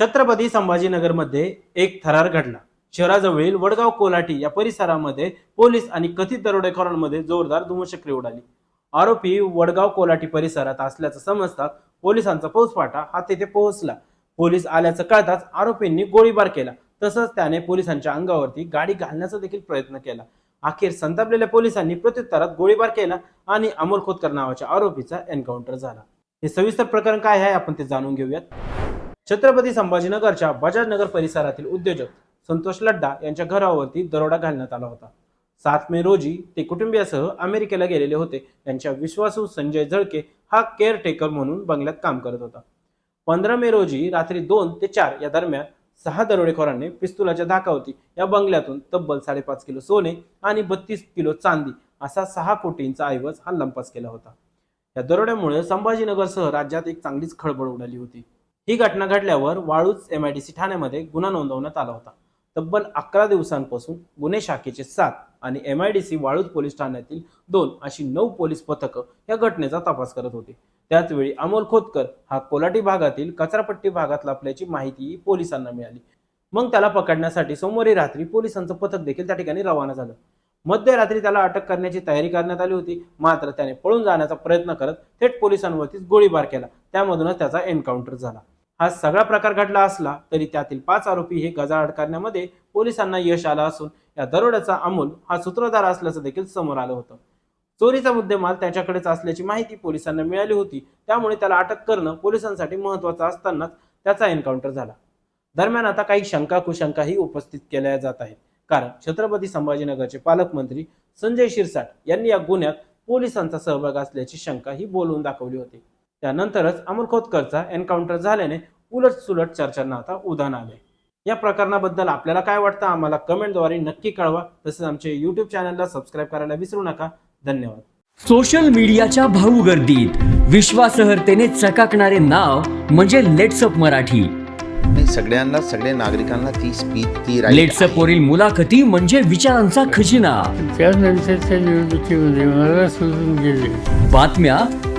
छत्रपती संभाजीनगरमध्ये एक थरार घडला शहराजवळील वडगाव कोलाटी या परिसरामध्ये पोलीस आणि कथित दरोडेखोरांमध्ये जोरदार धुमशक्री उडाली. आरोपी वडगाव कोलाटी परिसरात असल्याचं समजतात पोलिसांचा फौजफाटा हा तेथे पोहोचला. पोलीस आल्याचं कळताच आरोपींनी गोळीबार केला. तसंच त्याने पोलिसांच्या अंगावरती गाडी घालण्याचा देखील प्रयत्न केला. अखेर संतापलेल्या पोलिसांनी प्रत्युत्तरात गोळीबार केला आणि अमोल खोतकर नावाच्या आरोपीचा एन्काउंटर झाला. हे सविस्तर प्रकरण काय आहे आपण ते जाणून घेऊयात. छत्रपती संभाजीनगरच्या बजाजनगर परिसरातील उद्योजक संतोष लड्डा यांच्या घरावरती दरोडा घालण्यात आला होता. सात मे रोजी ते कुटुंबियासह अमेरिकेला गेलेले होते. त्यांच्या विश्वासू संजय झळके हा केअरटेकर म्हणून बंगल्यात काम करत होता. पंधरा मे रोजी रात्री दोन ते चार या दरम्यान सहा दरोडेखोरांनी पिस्तुलाच्या धाकावती या बंगल्यातून तब्बल साडेपाच किलो सोने आणि बत्तीस किलो चांदी असा सहा कोटींचा ऐवज हा लंपास केला होता. या दरोड्यामुळे संभाजीनगरसह राज्यात एक चांगलीच खळबळ उडाली होती. ही घटना घडल्यावर वाळूज एमआयडीसी ठाण्यामध्ये गुन्हा नोंदवण्यात आला होता. तब्बल अकरा दिवसांपासून गुन्हे शाखेचे सात आणि एम आयडीसी वाळूज पोलीस ठाण्यातील दोन अशी नऊ पोलीस पथकं या घटनेचा तपास करत होते. त्याचवेळी अमोल खोतकर हा कोलाटी भागातील कचरापट्टी भागात लपल्याची माहितीही पोलिसांना मिळाली. मग त्याला पकडण्यासाठी सोमवारी रात्री पोलिसांचं पथक देखील त्या ठिकाणी रवाना झालं. मध्यरात्री त्याला अटक करण्याची तयारी करण्यात आली होती. मात्र त्याने पळून जाण्याचा प्रयत्न करत थेट पोलिसांवरतीच गोळीबार केला. त्यामधूनच त्याचा एन्काउंटर झाला. हा सगळा प्रकार घडला असला तरी त्यातील पाच आरोपी हे गजाआड करण्यामध्ये पोलिसांना यश आलं असून या दरोड्याचा अमोल हा सूत्रधार असल्याचं देखील समोर आलं होतं. चोरीचा मुद्देमाल त्याच्याकडेच असल्याची माहिती पोलिसांना मिळाली होती. त्यामुळे त्याला अटक करणं पोलिसांसाठी महत्वाचं असतानाच त्याचा एन्काउंटर झाला. दरम्यान आता काही शंका कुशंकाही उपस्थित केल्या जात आहेत. कारण छत्रपती संभाजीनगरचे पालकमंत्री संजय शिरसाट यांनी या गुन्ह्यात पोलिसांचा सहभाग असल्याची शंका ही बोलवून दाखवली होती. त्यानंतरच अमोल खोतकरचा एन्काउंटर झाल्याने उलट सुलट चर्चांना आता उधाण आले या प्रकरणाबद्दल आपल्याला काय वाटतं? आम्हाला कमेंटद्वारे नक्की कळवा. तसेच आमचे युट्यूब चॅनलला सबस्क्राईब करायला विसरू नका. धन्यवाद. सोशल मीडियाच्या भाऊ गर्दीत विश्वासार्हतेने चकाकणारे नाव म्हणजे लेट्सअप मराठी. सगळ्यांना सगळ्या नागरिकांना ती स्पीच ती लेट्सअप. वरील मुलाखती म्हणजे विचारांचा खजिना. त्यानंतरच्या निवडणुकीमध्ये मला सोडून गेले. बातम्या